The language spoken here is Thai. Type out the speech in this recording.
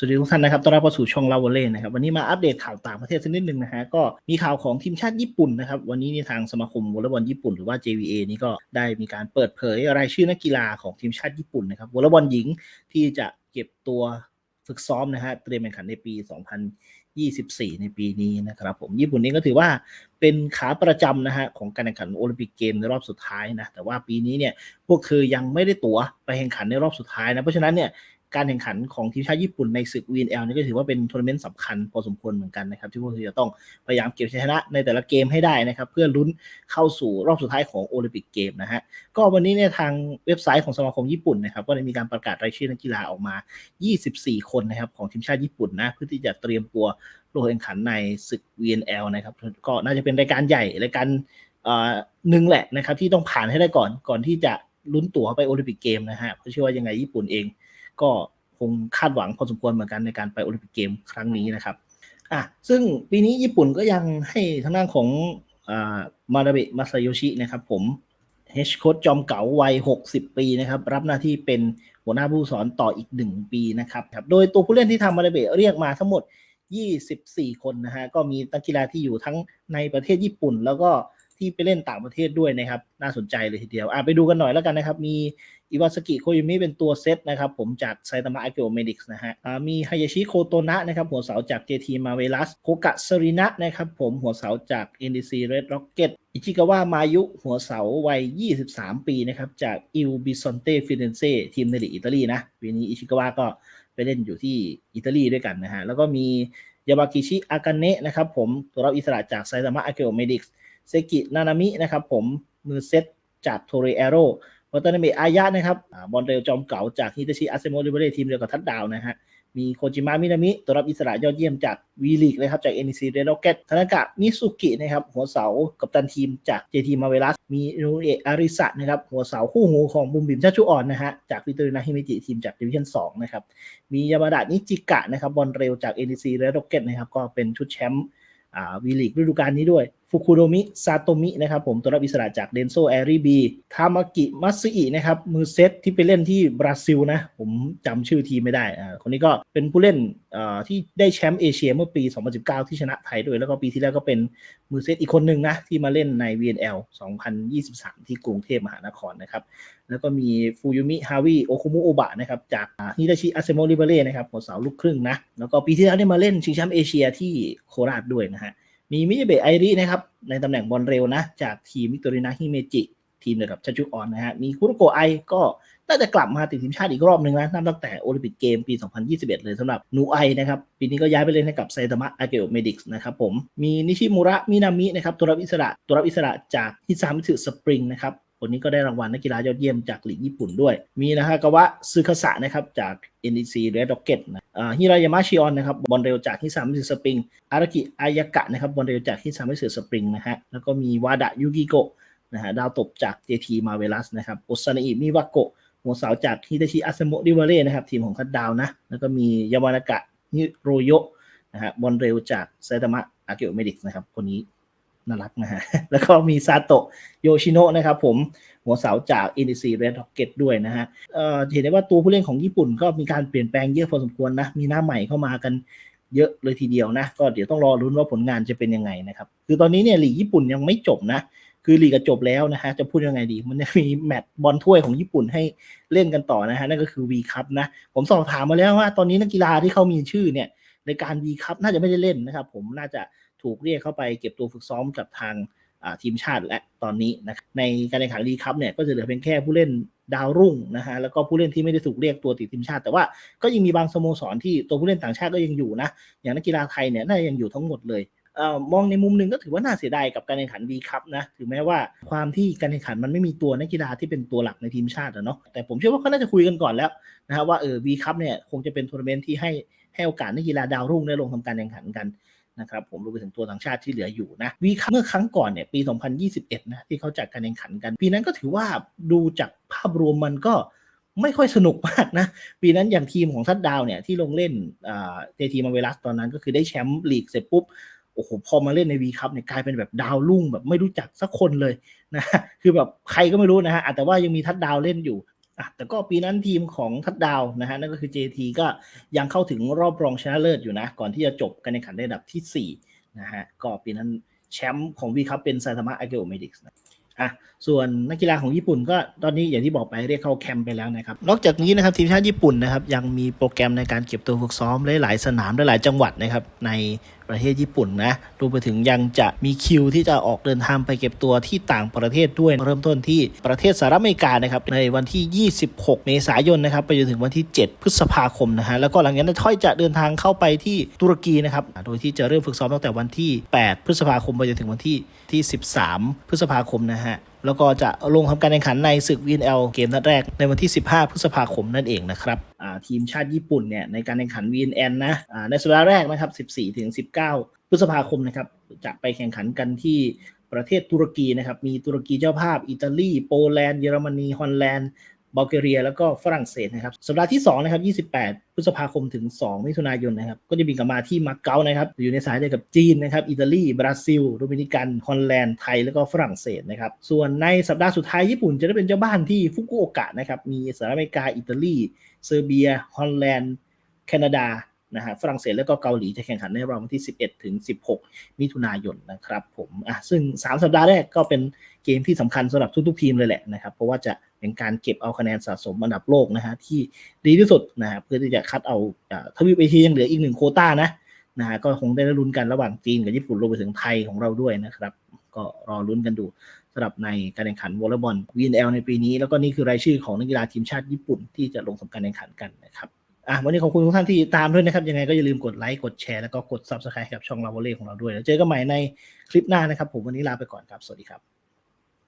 สวัสดีทุกท่านนะครับ ต้อนรับเข้าสู่ช่องลาวเล่นะครับ วันนี้มาอัปเดตข่าวต่างประเทศสักนิดหนึ่งนะฮะ ก็มีข่าวของทีมชาติญี่ปุ่นนะครับ วันนี้ในทางสมาคมวอลเลย์บอลญี่ปุ่นหรือว่า JVA นี่ก็ได้มีการเปิดเผยรายชื่อนักกีฬาของทีมชาติญี่ปุ่นนะครับ วอลเลย์บอลหญิงที่จะเก็บตัวฝึกซ้อมนะฮะ เตรียมแข่งขันในปี 2024 ในปีนี้นะครับผม ญี่ปุ่นนี่ก็ถือว่าเป็นขาประจำนะฮะของการแข่งขันโอลิมปิกเกมในรอบสุดท้ายนะ แต่ว่าปีนี้เนี่ยพวกเธอยังไม่ได้ตั๋วไปแข่งขันในรอบสุดท้ายนะ เพราะฉะนั้นเนี่ย การแข่งขันของทีมชาติญี่ปุ่นในศึก VNL นี่ก็ถือว่าเป็นทัวร์นาเมนต์สำคัญพอสมควรเหมือนกันนะครับ ที่พวกเราจะต้องพยายามเก็บชัยชนะในแต่ละเกมให้ได้นะครับ เพื่อลุ้นเข้าสู่รอบสุดท้ายของโอลิมปิกเกมนะฮะก็วันนี้เนี่ยทางเว็บไซต์ของสมาคมญี่ปุ่นนะครับก็ได้มีการประกาศรายชื่อนักกีฬาออกมา 24 คนนะครับของทีมชาติญี่ปุ่นนะเพื่อที่จะเตรียมตัวลงแข่งขันในศึก VNL นะครับก็น่าจะเป็นรายการใหญ่รายการหนึ่งแหละนะครับที่ต้องผ่านให้ได้ก่อนก่อนที่จะลุ้นตั๋วไปโอลิมปิกเกมนะฮะเพราะเชื่อว่ายังไงญี่ปุ่นเอง ก็คงคาดหวังพอสมควรเหมือนกันในการไปโอลิมปิกเกมครั้งนี้นะครับอะซึ่งปีนี้ญี่ปุ่นก็ยังให้ทางด้านของอ่ามาดาเบะมาซาโยชินะครับผมเฮชโค้ชจอมเก๋าวัย 60 ปีนะครับ รับหน้าที่เป็นหัวหน้าผู้สอนต่ออีก 1 ปีนะครับครับ โดยตัวผู้เล่นที่ทางมาดาเบะเรียกมาทั้งหมด 24 คนนะฮะ ก็มีนักกีฬาที่อยู่ทั้งในประเทศญี่ปุ่น แล้วก็ ที่ไปเล่นต่างประเทศด้วยนะครับ น่าสนใจเลยทีเดียวอะไปดูกันหน่อยแล้วกันนะครับ มีอิวาสกิโคยุมิเป็นตัวเซตนะครับ ผมจากไซตามะอาเกโอเมดิกส์นะฮะอ่ามีฮายาชิโคโตนะนะครับ หัวเสาจาก JT มาเวลัสโคกะซรินะนะครับผมหัวเสาจาก NDC Red Rocket อิจิกาวะมายุหัวเสาวัย 23 ปีนะครับจากอิลบิซอนเต้ฟิเรนเซ่ทีมในลีกอิตาลีนะปีนี้อิชิกาวะก็ไปเล่นอยู่ที่อิตาลีด้วยกันนะฮะแล้วก็มียาบากิชิอากาเนะนะครับผมตัวรับอิสระจากไซตามะอาเกโอเมดิกส์ เซกินานามินะครับผมมือเซตจากโทเรเอโรวัตนาเมะอายะนะครับบอลเร็วจอมเก่าจากฮิตาชิอาเซโมริเบเรทีมเดียวกับทัดดาวนะฮะมีโคจิมะมินามิตัวรับอิสระยอดเยี่ยมจากวีลีกนะครับจาก NEC Red Rocket ธนากะมิสุกินะครับหัวเสากับตันทีมจาก JT m a v e l a s มีนูเอะอาริสะนะครับหัวเสาคู่หูของบุมบิมชาชุอ่อนนะฮะจากวิตรินาฮิมิจิทีมจากดิวิชั่น2นะครับมียามาดะนิจิกะนะครับบอลเร็วจาก NEC Red Rocket นะครับก็เป็นชุดแชมป์วีลีกฤดูกาลนี้ด้วย ฟุคุโดมิซาโตมินะครับผมตัวรับอิสระจากเดนโซแอรีบีทามากิมัตสึอินะครับมือเซตที่ไปเล่นที่บราซิลนะ ผมจำชื่อทีมไม่ได้อ่าคนนี้ก็เป็นผู้เล่นอ่าที่ได้แชมป์เอเชียเมื่อปี 2019 ที่ชนะไทยด้วย แล้วก็ปีที่แล้วก็เป็นมือเซตอีกคนหนึ่งนะ ที่มาเล่นใน VNL 2023 ที่กรุงเทพมหานครนะครับแล้วก็มีฟูยุมิฮาวิโอคุมุโอบะนะครับจากฮิดาชิอาเซโมริเบเร่นะครับหัวเสาลูกครึ่งนะแล้วก็ปีที่แล้วได้มาเล่นชิงแชมป์เอเชียที่โคราชด้วยนะฮะ มีมิยาเบะไอรินะครับ ในตำแหน่งบอลเร็วนะ จากทีมวิกตอรินาฮิเมจิ ทีมเดียวกับชาจุออนนะฮะ มีคุโรโกไอก็น่าจะกลับมาติดทีมชาติอีกรอบหนึ่งนะนับตั้งแต่โอลิมปิกเกมปี 2021 เลยสำหรับนูไอนะครับ ปีนี้ก็ย้ายไปเล่นให้กับไซตามะอาเกโอเมดิกส์นะครับผม มีนิชิมุระมินามินะครับตัวรับอิสระตัวรับอิสระจากฮิซามิสึสปริงนะครับคนนี้ก็ได้รางวัลนักกีฬายอดเยี่ยมจากลีกญี่ปุ่นด้วย มีนะฮะกาวะซึคาสะนะครับจาก NEC Red Rocket นะ ฮิรายามะชิออนนะครับบอลเร็วจากฮิซามิสึสปริงอารากิอายากะนะครับบอลเร็วจากฮิซามิสึสปริงนะฮะแล้วก็มีวาดะยูกิโกะนะฮะดาวตบจาก JT มาเวลัสนะครับโอซาเนอิมิวาโกะหัวเสาจากฮิตาชิอาเซโมริวาเร่นะครับทีมของคัดดาวนะแล้วก็มียามานากะฮิโรโยะนะฮะบอลเร็วจากไซตามะอาเกโอเมดิกนะครับคนนี้ น่ารักนะฮะ แล้วก็มีซาโตะโยชิโนะนะครับผมหัวเสาจาก NEC Red Rocket ด้วยนะฮะเอ่อเห็นได้ว่าตัวผู้เล่นของญี่ปุ่นก็มีการเปลี่ยนแปลงเยอะพอสมควรนะ มีหน้าใหม่เข้ามากันเยอะเลยทีเดียวนะ ก็เดี๋ยวต้องรอรุ้นว่าผลงานจะเป็นยังไงนะครับ คือตอนนี้เนี่ยลีกญี่ปุ่นยังไม่จบนะ คือลีกจบแล้วนะฮะ จะพูดยังไงดี มันจะมีแมตช์บอลถ้วยของญี่ปุ่นให้เล่นกันต่อนะฮะ นั่นก็คือ V คัพนะ ผมสอบถามมาแล้วว่า ตอนนี้นักกีฬาที่เขามีชื่อเนี่ยในการ V คัพน่าจะไม่ได้เล่นนะครับ ผม น่าจะ ถูกเรียกเข้าไปเก็บตัวฝึกซ้อมกับทางทีมชาติและตอนนี้นะครับในการแข่งขันลีคัพเนี่ยก็จะเหลือเพียงแค่ผู้เล่นดาวรุ่งนะฮะแล้วก็ผู้เล่นที่ไม่ได้ถูกเรียกตัวติดทีมชาติ แต่ว่าก็ยังมีบางสโมสรที่ตัวผู้เล่นต่างชาติก็ยังอยู่นะอย่างนักกีฬาไทยเนี่ยน่าจะยังอยู่ทั้งหมดเลยเอ่อมองในมุมหนึ่งก็ถือว่าน่าเสียดายกับการแข่งขันวีคัพนะถึงแม้ว่าความที่การแข่งขันมันไม่มีตัวนักกีฬาที่เป็นตัวหลักในทีมชาติอะเนาะแต่ผมเชื่อว่าเขาน่าจะคุยกันก่อนแล้วนะฮะว่าเออวีคัพเนี่ยคงจะเป็นทัวร์นาเมนต์ที่ให้ให้โอกาสนักกีฬาดาวรุ่งได้ลงทำการแข่งขันกัน นะครับผมรวมไปถึงตัวต่างชาติที่เหลืออยู่นะวีคัพเมื่อครั้งก่อนเนี่ยปี 2021 นะที่เขาจัดการแข่งขันกัน ปีนั้นก็ถือว่าดูจากภาพรวมมันก็ไม่ค่อยสนุกมากนะ ปีนั้นอย่างทีมของทัดดาวเนี่ยที่ลงเล่นเจทีมาเวลัสตอนนั้นก็คือได้แชมป์ลีกเสร็จปุ๊บโอ้โหพอมาเล่นในวีคัพเนี่ยกลายเป็นแบบดาวรุ่งแบบไม่รู้จักสักคนเลยนะคือแบบใครก็ไม่รู้นะฮะแต่ว่ายังมีทัดดาวเล่นอยู่ อะแต่ก็ปีนั้นทีมของทัดดาวนะฮะนั่นก็คือ JT ก็ยังเข้าถึงรอบรองชนะเลิศอยู่นะ ก่อนที่จะจบการแข่งขันในอันดับที่4นะฮะก็ปีนั้นแชมป์ของวีคัพเป็นไซตามะอาเกโอเมดิกส์อะส่วนนักกีฬาของญี่ปุ่นก็ตอนนี้อย่างที่บอกไปเรียกเข้าแคมป์ไปแล้วนะครับ นอกจากนี้นะครับทีมชาติญี่ปุ่นนะครับยังมีโปรแกรมในการเก็บตัวฝึกซ้อมหลายๆสนามหลายๆจังหวัดนะครับใน ประเทศญี่ปุ่นนะรวมไปถึงยังจะมีคิวที่จะออกเดินทางไปเก็บตัวที่ต่างประเทศด้วยเริ่มต้นที่ประเทศสหรัฐอเมริกานะครับในวันที่ 26 เมษายนนะครับไปจนถึงวันที่ 7 พฤษภาคมนะฮะแล้วก็หลังจากนั้นค่อยจะเดินทางเข้าไปที่ตุรกีนะครับโดยที่จะเริ่มฝึกซ้อมตั้งแต่วันที่ 8 พฤษภาคมไปจนถึงวันที่ที่ 13 พฤษภาคมนะฮะแล้วก็จะลงทำการแข่งขันในศึก VNL เกมนัดแรกในวันที่ 15 พฤษภาคมนั่นเองนะครับทีมชาติญี่ปุ่นเนี่ยในการแข่งขัน VNL นะอ่าในสัปดาห์แรกนะครับ 14 ถึง 19 พฤษภาคมนะครับจะไปแข่งขันกันที่ประเทศตุรกีนะครับ มีตุรกีเจ้าภาพ อิตาลี โปแลนด์ เยอรมนี ฮอลแลนด์ บัลแกเรีย แล้วก็ฝรั่งเศสนะครับสัปดาห์ที่2นะครับ28 พฤษภาคมถึง 2 มิถุนายนนะครับก็จะบินกลับมาที่มาเก๊านะครับอยู่ในสายเดียวกับจีนนะครับอิตาลี บราซิลโดมินิกันฮอลแลนด์ไทยแล้วก็ฝรั่งเศสนะครับส่วนในสัปดาห์สุดท้ายญี่ปุ่นจะได้เป็นเจ้าบ้านที่ฟุกุโอกะนะครับมีสหรัฐอเมริกาอิตาลีเซอร์เบียฮอลแลนด์แคนาดา นะฮะฝรั่งเศสแล้วก็เกาหลีจะแข่งขันในรอบวันที่ 11 ถึง 16 มิถุนายนนะครับผมอะซึ่ง 3 สัปดาห์แรกก็เป็นเกมที่สำคัญสำหรับทุกๆ ทีมเลยแหละนะครับ เพราะว่าจะเป็นการเก็บเอาคะแนนสะสมอันดับโลกนะฮะที่ดีที่สุดนะฮะเพื่อที่จะคัดเอาทวีปเอเชียยังเหลืออีกหนึ่งโคต้านะนะฮะก็คงได้ลุ้นกันระหว่างจีนกับญี่ปุ่นรวมไปถึงไทยของเราด้วยนะครับ ก็รอลุ้นกันดูสำหรับในการแข่งขันวอลเลย์บอล VNL ในปีนี้ แล้วก็นี่คือรายชื่อของนักกีฬาทีมชาติญี่ปุ่นที่จะลงทำการแข่งขันกันนะครับ อะวันนี้ขอบคุณทุกท่านที่ตามด้วยนะครับ ยังไงก็อย่าลืมกดไลค์กดแชร์แล้วก็กด Subscribe กับช่องเราวอลเล่ของเราด้วยแล้วเจอกันใหม่ในคลิปหน้านะครับ ผมวันนี้ลาไปก่อนครับ สวัสดีครับ